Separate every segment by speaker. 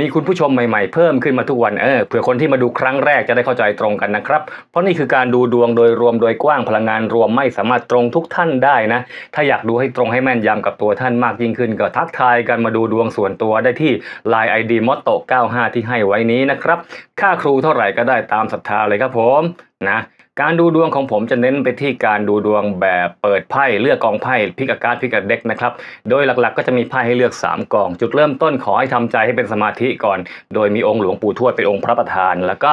Speaker 1: มีคุณผู้ชมใหม่ๆ เพิ่มขึ้นมาทุกวันเออเผื่อคนที่มาดูครั้งแรกจะได้เข้าใจตรงกันนะครับ เพราะนี่คือการดูดวงโดยรวมโดยกว้างพลังงานรวมไม่สามารถตรงทุกท่านได้นะ ถ้าอยากดูให้ตรงให้แม่นยำกับตัวท่านมากยิ่งขึ้น ก็ทักทายกันมาดูดวงส่วนตัวได้ที่ Line ID m o t t o 95 ที่ให้ไว้นี้นะครับ ค่าครูเท่าไหร่ก็ได้ตามศรัทธาเลยครับผมนะ การดูดวงของผมจะเน้นไปที่การดูดวงแบบเปิดไพ่เลือกกองไพ่พิกอาการพิกอาเด็กนะครับโดยหลักๆ ก็จะมีไพ่ให้เลือก 3กอง จุดเริ่มต้นขอให้ทำใจให้เป็นสมาธิก่อน โดยมีองค์หลวงปู่ทวดเป็นองค์พระประธาน แล้วก็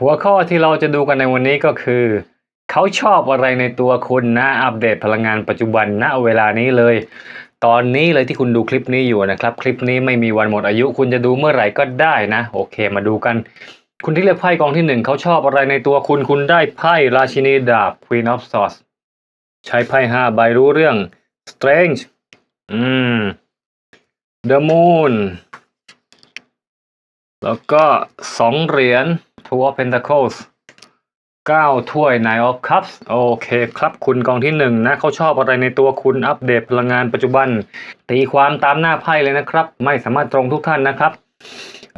Speaker 1: หัวข้อที่เราจะดูกันในวันนี้ก็คือ เขาชอบอะไรในตัวคุณนะอัปเดตพลังงานปัจจุบันณเวลานี้เลย ตอนนี้เลยที่คุณดูคลิปนี้อยู่นะครับ คลิปนี้ไม่มีวันหมดอายุ คุณจะดูเมื่อไหร่ก็ได้นะ โอเคมาดูกัน คุณที่เลือกไพ่กองที่หนึ่งเขาชอบอะไรในตัวคุณคุณได้ไพ่ราชินีดาบ Queen of Swords ใช้ไพ่ห้าใบรู้เรื่อง Strange อืม The Moon แล้วก็สองเหรียญ Two of Pentacles เก้าถ้วย Nine of Cups โอเคครับคุณกองที่หนึ่งนะเขาชอบอะไรในตัวคุณอัปเดตพลังงานปัจจุบัน ตีความตามหน้าไพ่เลยนะครับ ไม่สามารถตรงทุกท่านนะครับ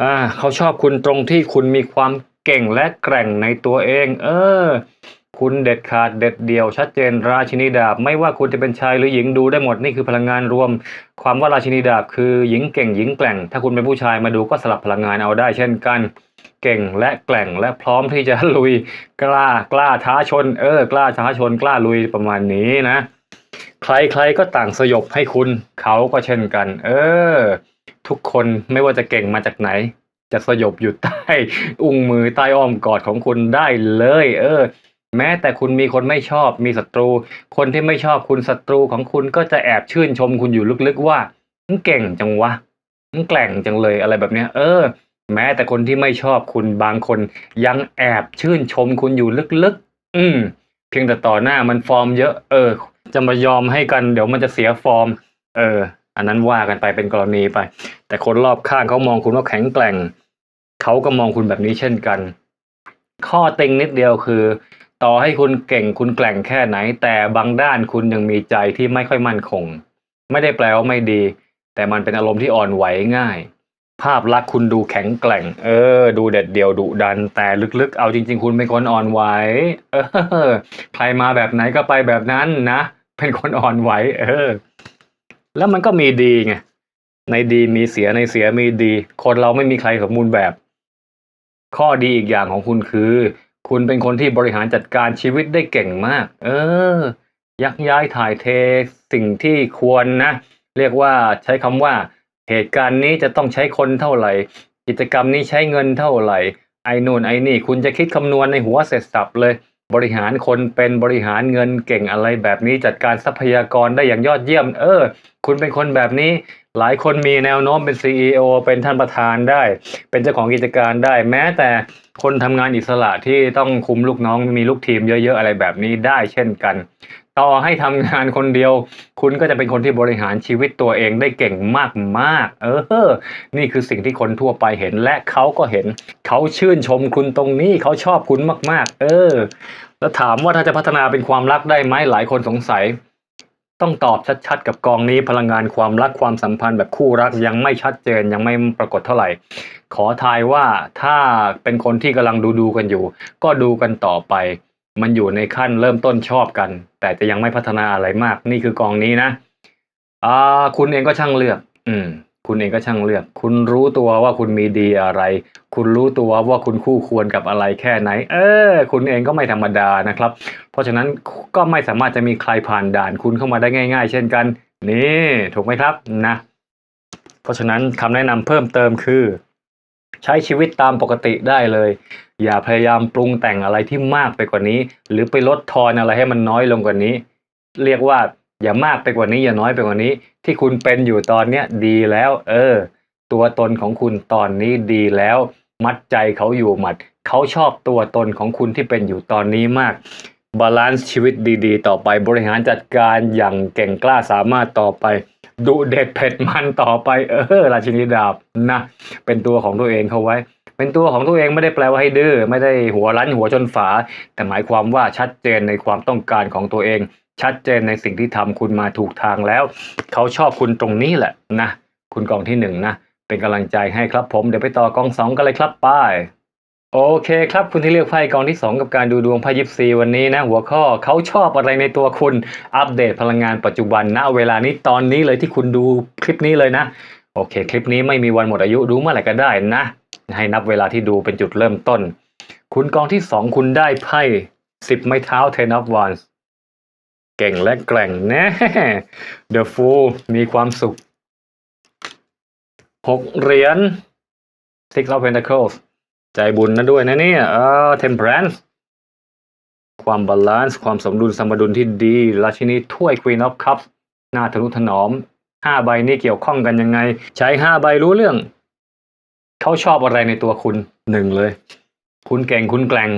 Speaker 1: อ่าเขาชอบคุณตรงที่คุณมีความเก่งและแกร่งในตัวเอง เออ คุณเด็ดขาดเด็ดเดี่ยวชัดเจนราชินีดาบ ไม่ว่าคุณจะเป็นชายหรือหญิงดูได้หมดนี่คือพลังงานรวม ความว่าราชินีดาบคือหญิงเก่งหญิงแกร่ง ถ้าคุณเป็นผู้ชายมาดูก็สลับพลังงานเอาได้ เช่นกัน เก่งและแกร่งและพร้อมที่จะลุยกล้ากล้าท้าชน เออกล้าท้าชนกล้าลุยประมาณนี้นะ ใครๆก็ต่างสยบให้คุณเขาก็เช่นกัน เออ ทุกคนไม่ว่าจะเก่งมาจากไหน จะสยบอยู่ใต้ อุ้งมือใต้อ้อมกอดของคุณได้เลย เออ แม้แต่คุณมีคนไม่ชอบมีศัตรู คนที่ไม่ชอบคุณศัตรูของคุณก็จะแอบชื่นชมคุณอยู่ลึกๆว่ามึงเก่งจังวะมึงแกร่งจังเลยอะไรแบบเนี้ย เออ แม้แต่คนที่ไม่ชอบคุณบางคนยังแอบชื่นชมคุณอยู่ลึกๆ อืม เพียงแต่ต่อหน้ามันฟอร์มเยอะ เออ จะมายอมให้กันเดี๋ยวมันจะเสียฟอร์ม เออ อันนั้นว่ากันไปเป็นกรณีไป แต่คนรอบข้างเขามองคุณว่าแข็งแกร่งเขาก็มองคุณแบบนี้เช่นกัน ข้อติงนิดเดียวคือ ต่อให้คุณเก่งคุณแกร่งแค่ไหน แต่บางด้านคุณยังมีใจที่ไม่ค่อยมั่นคง ไม่ได้แปลว่าไม่ดี แต่มันเป็นอารมณ์ที่อ่อนไหวง่าย ภาพลักษณ์คุณดูแข็งแกร่ง เออ ดูเด็ดเดี่ยวดุดัน แต่ลึกๆ เอาจริง ๆ คุณเป็นคนอ่อนไหวเออ ใครมาแบบไหนก็ไปแบบนั้นนะ เป็นคนอ่อนไหว เออ แล้วมันก็มีดีไงในดีมีเสียในเสียมีดี คนเราไม่มีใครสมบูรณ์แบบ ข้อดีอีกอย่างของคุณคือ คุณเป็นคนที่บริหารจัดการชีวิตได้เก่งมาก เออ ยักย้ายถ่ายเทสิ่งที่ควรนะ เรียกว่าใช้คำว่า เหตุการณ์นี้จะต้องใช้คนเท่าไหร่ กิจกรรมนี้ใช้เงินเท่าไหร่ ไอ้นู่นไอ้นี่ คุณจะคิดคำนวณในหัวเสร็จสับเลย บริหารคนเป็นบริหารเงินเก่งอะไรแบบนี้จัดการทรัพยากรได้อย่างยอดเยี่ยม เออ คุณเป็นคนแบบนี้ หลายคนมีแนวโน้มเป็น CEO เป็นท่านประธานได้ เป็นเจ้าของกิจการได้ แม้แต่คนทำงานอิสระที่ต้องคุมลูกน้องมีลูกทีมเยอะ ๆ อะไรแบบนี้ได้เช่นกัน ต่อให้ทำงานคนเดียว คุณก็จะเป็นคนที่บริหารชีวิตตัวเองได้เก่งมากๆ เออ นี่คือสิ่งที่คนทั่วไปเห็นและเขาก็เห็น เขาชื่นชมคุณตรงนี้เขาชอบคุณมาก ๆ เออ แล้วถามว่าถ้าจะพัฒนาเป็นความรักได้ไหมหลายคนสงสัย ต้องตอบชัดๆ กับกองนี้พลังงานความรักความสัมพันธ์แบบคู่รักยังไม่ชัดเจนยังไม่ปรากฏเท่าไหร่ ขอทายว่าถ้าเป็นคนที่กำลังดูดูกันอยู่ ก็ดูกันต่อไป มันอยู่ในขั้นเริ่มต้นชอบกัน แต่จะยังไม่พัฒนาอะไรมาก นี่คือกองนี้นะอ่าคุณเองก็ช่างเลือก อืม คุณเองก็ช่างเลือก คุณรู้ตัวว่าคุณมีดีอะไร คุณรู้ตัวว่าคุณคู่ควรกับอะไรแค่ไหน เออ คุณเองก็ไม่ธรรมดานะครับ เพราะฉะนั้นก็ไม่สามารถจะมีใครผ่านด่านคุณเข้ามาได้ง่าย ๆ เช่นกัน นี่ถูกไหมครับนะ เพราะฉะนั้นคำแนะนำเพิ่มเติมคือ ใช้ชีวิตตามปกติได้เลย อย่าพยายามปรุงแต่งอะไรที่มากไปกว่านี้ หรือไปลดทอนอะไรให้มันน้อยลงกว่านี้ เรียกว่า อย่ามากไปกว่านี้อย่าน้อยไปกว่านี้ ที่คุณเป็นอยู่ตอนเนี้ยดีแล้ว เออ ตัวตนของคุณตอนนี้ดีแล้ว มัดใจเขาอยู่หมัด เขาชอบตัวตนของคุณที่เป็นอยู่ตอนนี้มากบาลานซ์ชีวิตดีๆ ต่อไปบริหารจัดการอย่างเก่งกล้าสามารถต่อไปดุเด็ดเผ็ดมันต่อไปเออราชินีดาบนะ เป็นตัวของตัวเองเขาไว้ เป็นตัวของตัวเองไม่ได้แปลว่าให้ดื้อไม่ได้หัวรั้นหัวจนฝา แต่หมายความว่าชัดเจนในความต้องการของตัวเอง ชัดเจนในสิ่งที่ทำคุณมาถูกทางแล้ว เขาชอบคุณตรงนี้แหละนะ คุณกองที่หนึ่งนะ เป็นกำลังใจให้ครับผม เดี๋ยวไปต่อกองสองกันเลยครับป้ายโอเคครับคุณที่เลือกไพ่กองที่ 2 กับการดูดวงไพ่ยิปซีวันนี้นะ หัวข้อเขาชอบอะไรในตัวคุณอัปเดตพลังงานปัจจุบันณเวลานี้ตอนนี้เลยที่คุณดูคลิปนี้เลยนะ โอเค คลิปนี้ไม่มีวันหมดอายุดูเมื่อไหร่ก็ได้นะ ให้นับเวลาที่ดูเป็นจุดเริ่มต้น คุณกองที่ 2 คุณได้ไพ่สิบไม้เท้า ten of wands เก่งและแกร่งแน่ The Fool มีความสุขหกเหรียญ Six of Pentacles ใจบุญนะด้วยนะเนี่ยเออ Temperance ความบาลานซ์ความสมดุลสมดุลที่ดี ราชินีถ้วย Queen of Cups หน้าทะนุถนอมห้าใบนี้เกี่ยวข้องกันยังไง ใช้ห้าใบรู้เรื่อง เขาชอบอะไรในตัวคุณหนึ่งเลย คุณเก่งคุณแกร่ง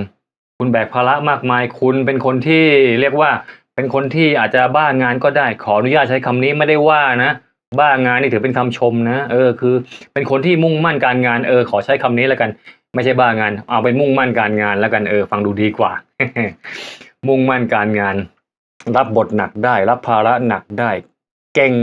Speaker 1: คุณแบกภาระมากมาย คุณเป็นคนที่เรียกว่า เป็นคนที่อาจจะบ้างานก็ได้ขออนุญาตใช้คำนี้ไม่ได้ว่านะ บ้างานนี่ถือเป็นคำชมนะ เออคือ เป็นคนที่มุ่งมั่นการงานเออขอใช้คำนี้แล้วกัน ไม่ใช่บ้างาน เอาเป็นมุ่งมั่นการงานแล้วกันเออฟังดูดีกว่า มุ่งมั่นการงาน รับบทหนักได้ รับภาระหนักได้ เก่ง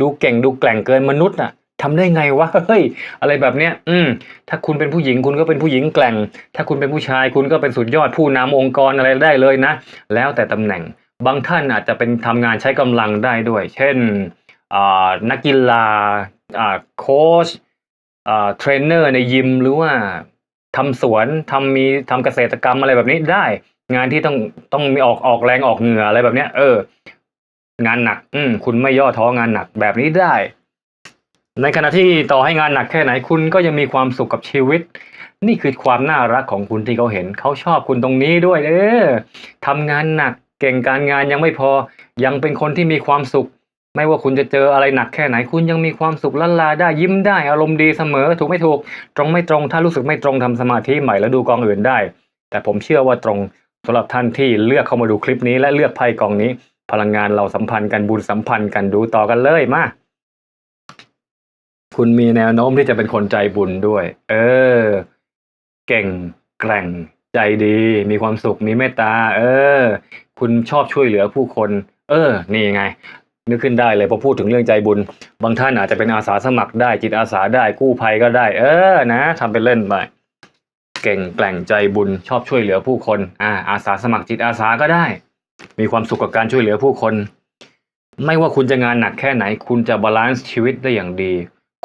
Speaker 1: ดูเก่งดูแกร่งเกินมนุษย์น่ะทำได้ไงวะเฮ้ยอะไรแบบเนี้ย อืม ถ้าคุณเป็นผู้หญิงคุณก็เป็นผู้หญิงแกร่ง ถ้าคุณเป็นผู้ชายคุณก็เป็นสุดยอดผู้นำองค์กรอะไรได้เลยนะ แล้วแต่ตำแหน่ง บางท่านอาจจะเป็นทำงานใช้กำลังได้ด้วย เช่นนักกีฬาโค้ชเทรนเนอร์ในยิมหรือว่าทำสวนทำมีทำเกษตรกรรมอะไรแบบนี้ได้ งานที่ต้องต้องมีออกออกแรงออกเหงื่ออะไรแบบเนี้ย เออ งานหนัก อืมคุณไม่ย่อท้องานหนักแบบนี้ได้ ในขณะที่ต่อให้งานหนักแค่ไหนคุณก็ยังมีความสุขกับชีวิต นี่คือความน่ารักของคุณที่เขาเห็นเขาชอบคุณตรงนี้ด้วย เออทำงานหนัก เก่งการงานยังไม่พอ ยังเป็นคนที่มีความสุข ไม่ว่าคุณจะเจออะไรหนักแค่ไหนคุณยังมีความสุขละลาได้ยิ้มได้อารมณ์ดีเสมอ ถูกไม่ถูก ตรงไม่ตรงถ้ารู้สึกไม่ตรงทำสมาธิใหม่แล้วดูกองอื่นได้ แต่ผมเชื่อว่าตรงสำหรับท่านที่เลือกเข้ามาดูคลิปนี้และเลือกไพ่กองนี้ พลังงานเราสัมพันธ์กันบุญสัมพันธ์กันดูต่อกันเลยมาคุณมีแนวโน้มที่จะเป็นคนใจบุญด้วย เออ เก่งแกร่ง ใจดี มีความสุข มีเมตตา เออ คุณชอบช่วยเหลือผู้คน เออ นี่ไง นึกขึ้นได้เลยพอพูดถึงเรื่องใจบุญ บางท่านอาจจะเป็นอาสาสมัครได้จิตอาสาได้กู้ภัยก็ได้ เออ นะทำเป็นเล่นไป เก่งแกร่งใจบุญชอบช่วยเหลือผู้คน อ่า อาสาสมัครจิตอาสาก็ได้ มีความสุขกับการช่วยเหลือผู้คน ไม่ว่าคุณจะงานหนักแค่ไหน คุณจะบาลานซ์ชีวิตได้อย่างดี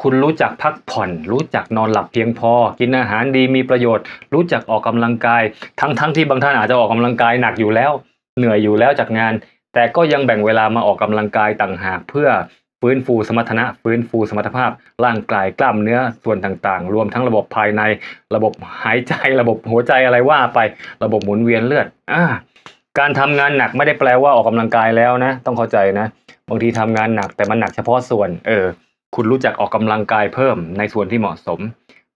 Speaker 1: คุณรู้จักพักผ่อน รู้จักนอนหลับเพียงพอ กินอาหารดีมีประโยชน์ รู้จักออกกำลังกาย ทั้งทั้งที่บางท่านอาจจะออกกำลังกายหนักอยู่แล้ว เหนื่อยอยู่แล้วจากงาน แต่ก็ยังแบ่งเวลามาออกกำลังกายต่างหากเพื่อฟื้นฟูสมรรถนะ ฟื้นฟูสมรรถภาพ ร่างกายกล้ามเนื้อส่วนต่างๆ รวมทั้งระบบภายใน ระบบหายใจ ระบบหัวใจอะไรว่าไประบบหมุนเวียนเลือดอ่าการทำงานหนักไม่ได้แปลว่าออกกำลังกายแล้วนะ ต้องเข้าใจนะ บางทีทำงานหนักแต่มันหนักเฉพาะส่วน เออ คุณรู้จักออกกำลังกายเพิ่มในส่วนที่เหมาะสม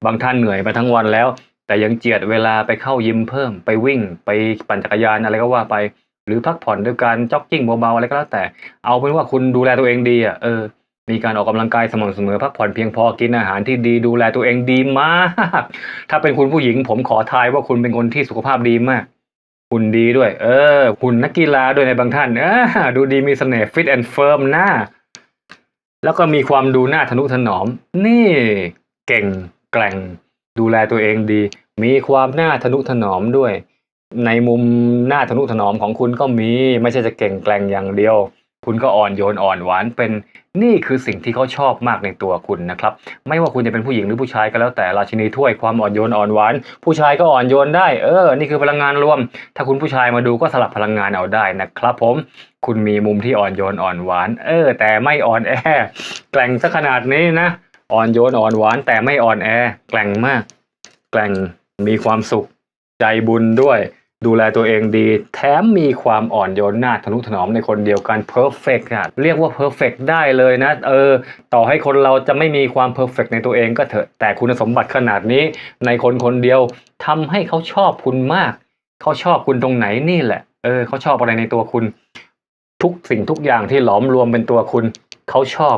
Speaker 1: บางท่านเหนื่อยมาทั้งวันแล้ว แต่ยังเจียดเวลาไปเข้ายิมเพิ่ม ไปวิ่ง ไปปั่นจักรยานอะไรก็ว่าไป หรือพักผ่อนด้วยการจ็อกกิ้งเบาๆอะไรก็แล้วแต่ เอาเป็นว่าคุณดูแลตัวเองดีอะเออ มีการออกกำลังกายสม่ำเสมอพักผ่อนเพียงพอกินอาหารที่ดีดูแลตัวเองดีมาก ถ้าเป็นคุณผู้หญิง ผมขอทายว่าคุณเป็นคนที่สุขภาพดีมากหุ่นดีด้วย เออหุ่นนักกีฬาด้วยในบางท่าน เออดูดีมีเสน่ห์ฟิตแอนด์เฟิร์มหน้า แล้วก็มีความดูหน้าทนุถนอม นี่เก่งแกล่ง ดูแลตัวเองดี มีความหน้าทนุถนอมด้วย ในมุมหน้าทนุถนอมของคุณก็มี ไม่ใช่จะเก่งแกล่งอย่างเดียว คุณก็อ่อนโยนอ่อนหวานเป็นนี่คือสิ่งที่เขาชอบมากในตัวคุณนะครับ ไม่ว่าคุณจะเป็นผู้หญิงหรือผู้ชายก็แล้วแต่ราชินีถ้วยความอ่อนโยนอ่อนหวาน ผู้ชายก็อ่อนโยนได้เออ นี่คือพลังงานรวม ถ้าคุณผู้ชายมาดูก็สลับพลังงานเอาได้นะครับ ผม คุณมีมุมที่อ่อนโยนอ่อนหวาน เออ แต่ไม่อ่อนแอแกล่งซะขนาดนี้นะอ่อนโยนอ่อนหวาน แต่ไม่อ่อนแอแกล่งมาก แกล่งมีความสุข ใจบุญด้วย ดูแลตัวเองดี แถมมีความอ่อนโยนน่าทนุถนอมในคนเดียวกัน perfect อะเรียกว่า perfect ได้เลยนะ เออ ต่อให้คนเราจะไม่มีความ perfect ในตัวเองก็เถอะ แต่คุณสมบัติขนาดนี้ ในคนคนเดียวทำให้เขาชอบคุณมาก เขาชอบคุณตรงไหนนี่แหละ เออ เขาชอบอะไรในตัวคุณ ทุกสิ่งทุกอย่างที่หลอมรวมเป็นตัวคุณ เขาชอบ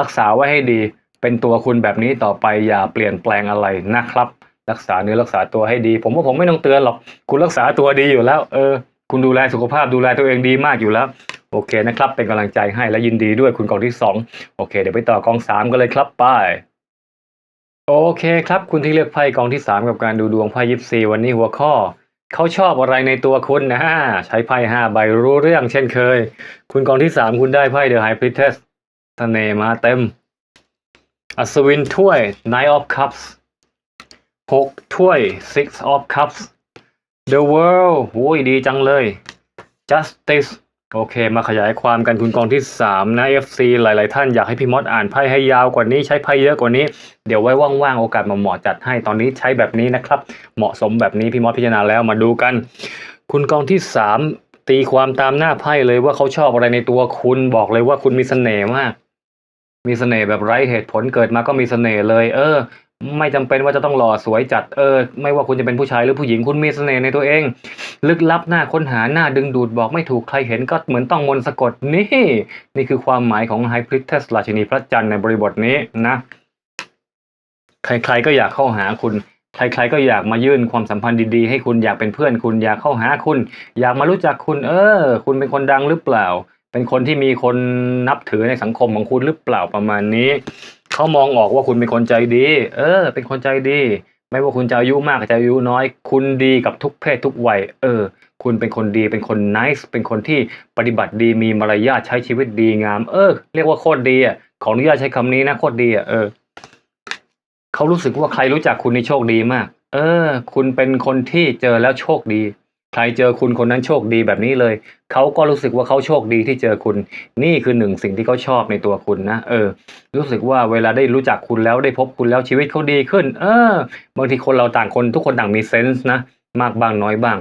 Speaker 1: รักษาไว้ให้ดี เป็นตัวคุณแบบนี้ต่อไปอย่าเปลี่ยนแปลงอะไรนะครับ รักษาเนื้อรักษาตัวให้ดี ผมว่าผมไม่ต้องเตือนหรอก คุณรักษาตัวดีอยู่แล้ว เออ คุณดูแลสุขภาพดูแลตัวเองดีมากอยู่แล้ว โอเคนะครับ เป็นกำลังใจให้และยินดีด้วยคุณกองที่สองโอเค เดี๋ยวไปต่อกองสามกันเลยครับไป้ายโอเคครับ คุณที่เลือกไพ่กองที่สามกับการดูดวงไพ่ยิปซีวันนี้หัวข้อเขาชอบอะไรในตัวคุณนะฮะใช้ไพ่ห้าใบรู้เรื่องเช่นเคย คุณกองที่สามคุณได้ไพ่เดอะไฮพริเทสเสน่มาเต็ม อัศวินถ้วย Nine of Cups หกถ้วย Six of Cups The World โอ้ยดีจังเลย Justice โอเค มาขยายความกันคุณกองที่ 3 นะ FC หลาย ๆ ท่านอยากให้พี่มดอ่านไพ่ให้ยาวกว่านี้ใช้ไพ่เยอะกว่านี้ เดี๋ยวไว้ว่าง ๆ โอกาสมาเหมาะจัดให้ตอนนี้ใช้แบบนี้นะครับ เหมาะสมแบบนี้พี่มดพิจารณาแล้วมาดูกัน คุณกองที่ 3 ตีความตามหน้าไพ่เลยว่าเขาชอบอะไรในตัวคุณบอกเลยว่าคุณมีเสน่ห์มาก มีเสน่ห์แบบไร้เหตุผลเกิดมาก็มีเสน่ห์เลย เออ ไม่จำเป็นว่าจะต้องหล่อสวยจัดเออ ไม่ว่าคุณจะเป็นผู้ชายหรือผู้หญิงคุณมีเสน่ห์ในตัวเอง ลึกลับหน้าค้นหาหน้าดึงดูดบอกไม่ถูกใครเห็นก็เหมือนต้องมนต์สะกดนี่ นี่คือความหมายของไฮพริ t เทสราชินีพระจันทร์ในบริบทนี้นะ ใครๆก็อยากเข้าหาคุณใครๆก็อยากมายื่นความสัมพันธ์ดีๆ ให้คุณอยากเป็นเพื่อนคุณอยากเข้าหาคุณ อยากมารู้จักคุณ เออ คุณเป็นคนดังหรือเปล่า เป็นคนที่มีคนนับถือในสังคมของคุณหรือเปล่าประมาณนี้ เขามองออกว่าคุณเป็นคนใจดี เออ เป็นคนใจดี ไม่ว่าคุณจะอายุมากจะอายุน้อย คุณดีกับทุกเพศทุกวัย เออ คุณเป็นคนดี เป็นคนนิสเป็นคนที่ปฏิบัติดี มีมารยาท ใช้ชีวิตดีงาม เออ เรียกว่าโคตรดีอะ ขออนุญาตใช้คำนี้นะโคตรดีอะ เออ เขารู้สึกว่าใครรู้จักคุณนี่โชคดีมาก เออ คุณเป็นคนที่เจอแล้วโชคดี ใครเจอคุณคนนั้นโชคดีแบบนี้เลย เขาก็รู้สึกว่าเขาโชคดีที่เจอคุณ นี่คือหนึ่งสิ่งที่เขาชอบในตัวคุณนะ เออ รู้สึกว่าเวลาได้รู้จักคุณแล้วได้พบคุณแล้วชีวิตเขาดีขึ้น เออ บางทีคนเราต่างคนทุกคนต่างมีเซนส์นะ มากบ้างน้อยบ้าง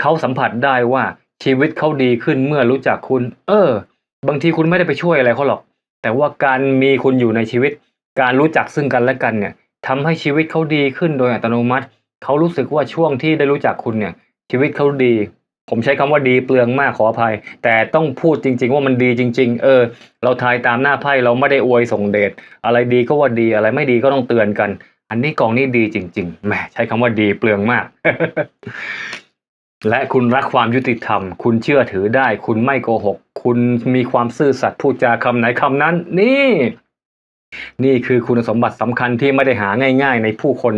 Speaker 1: เขาสัมผัสได้ว่าชีวิตเขาดีขึ้นเมื่อรู้จักคุณ เออ บางทีคุณไม่ได้ไปช่วยอะไรเขาหรอก แต่ว่าการมีคุณอยู่ในชีวิต การรู้จักซึ่งกันและกันเนี่ยทำให้ชีวิตเขาดีขึ้นโดยอัตโนมัติ เขารู้สึกว่าช่วงที่ได้รู้จักคุณเนี่ย ชีวิตเขาดี ผมใช้คำว่าดีเปลืองมากขออภัย แต่ต้องพูดจริง ๆ ว่ามันดีจริง ๆ เออ เราทายตามหน้าไพ่เราไม่ได้อวยส่งเดชอะไรดีก็ว่าดีอะไรไม่ดีก็ต้องเตือนกัน อันนี้กองนี้ดีจริงๆแหมใช้คำว่าดีเปลืองมาก และคุณรักความยุติธรรม คุณเชื่อถือได้ คุณไม่โกหก คุณมีความซื่อสัตย์พูดจาคำไหนคำนั้น นี่ นี่คือคุณสมบัติสำคัญที่ไม่ได้หาง่าย ๆ ในผู้คน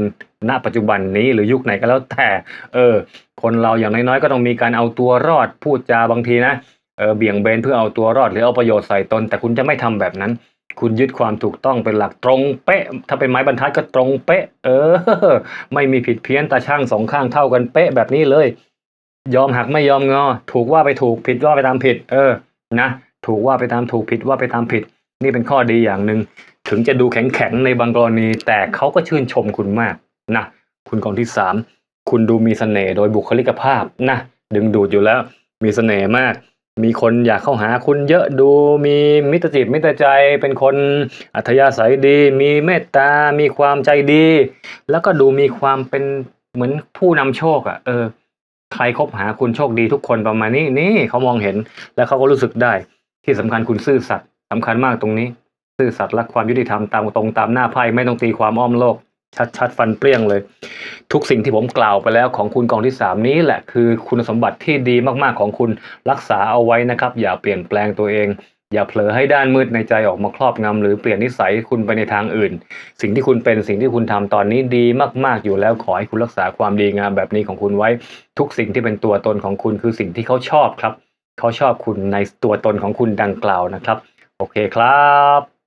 Speaker 1: ณปัจจุบันนี้หรือยุคไหนก็แล้วแต่ เออ คนเราอย่างน้อยๆก็ต้องมีการเอาตัวรอดพูดจาบางทีนะเออเบี่ยงเบนเพื่อเอาตัวรอดหรือเอาประโยชน์ใส่ตน แต่คุณจะไม่ทำแบบนั้น คุณยึดความถูกต้องเป็นหลักตรงเป๊ะ ถ้าเป็นไม้บรรทัดก็ตรงเป๊ะ เออ ไม่มีผิดเพี้ยนตาช่างสองข้างเท่ากันเป๊ะแบบนี้เลย ยอมหักไม่ยอมงอ ถูกว่าไปถูกผิดว่าไปตามผิด เออ นะถูกว่าไปตามถูกผิดว่าไปตามผิด นี่เป็นข้อดีอย่างหนึ่งถึงจะดูแข็งๆในบางกรณี แต่เขาก็ชื่นชมคุณมาก นะคุณกองที่สามคุณดูมีเสน่ห์โดยบุคลิกภาพนะดึงดูดอยู่แล้วมีเสน่ห์มาก มีคนอยากเข้าหาคุณเยอะดูมีมิตรจิตมิตรใจ เป็นคนอัธยาศัยดี มีเมตตา มีความใจดี แล้วก็ดูมีความเป็นเหมือนผู้นำโชคอะ่ะเออใครคบหาคุณโชคดีทุกคนประมาณนี้นี่เขามองเห็นแล้วเขาก็รู้สึกได้ ที่สำคัญคุณซื่อสัตย์สำคัญมากตรงนี้ ซื่อสัตย์รักความยุติธรรมตามตรงตามหน้าไพ่ไม่ต้องตีความอ้อมโลก ชัดๆฟันเปรี้ยงเลย ทุกสิ่งที่ผมกล่าวไปแล้วของคุณกองที่สามนี้แหละคือคุณสมบัติที่ดีมากๆของคุณรักษาเอาไว้นะครับ อย่าเปลี่ยนแปลงตัวเอง อย่าเผลอให้ด้านมืดในใจออกมาครอบงำหรือเปลี่ยนนิสัยคุณไปในทางอื่น สิ่งที่คุณเป็นสิ่งที่คุณทำตอนนี้ดีมากๆอยู่แล้วขอให้คุณรักษาความดีงามแบบนี้ของคุณไว้ ทุกสิ่งที่เป็นตัวตนของคุณคือสิ่งที่เขาชอบครับ เขาชอบคุณในตัวตนของคุณดังกล่าวนะครับ โอเคครับ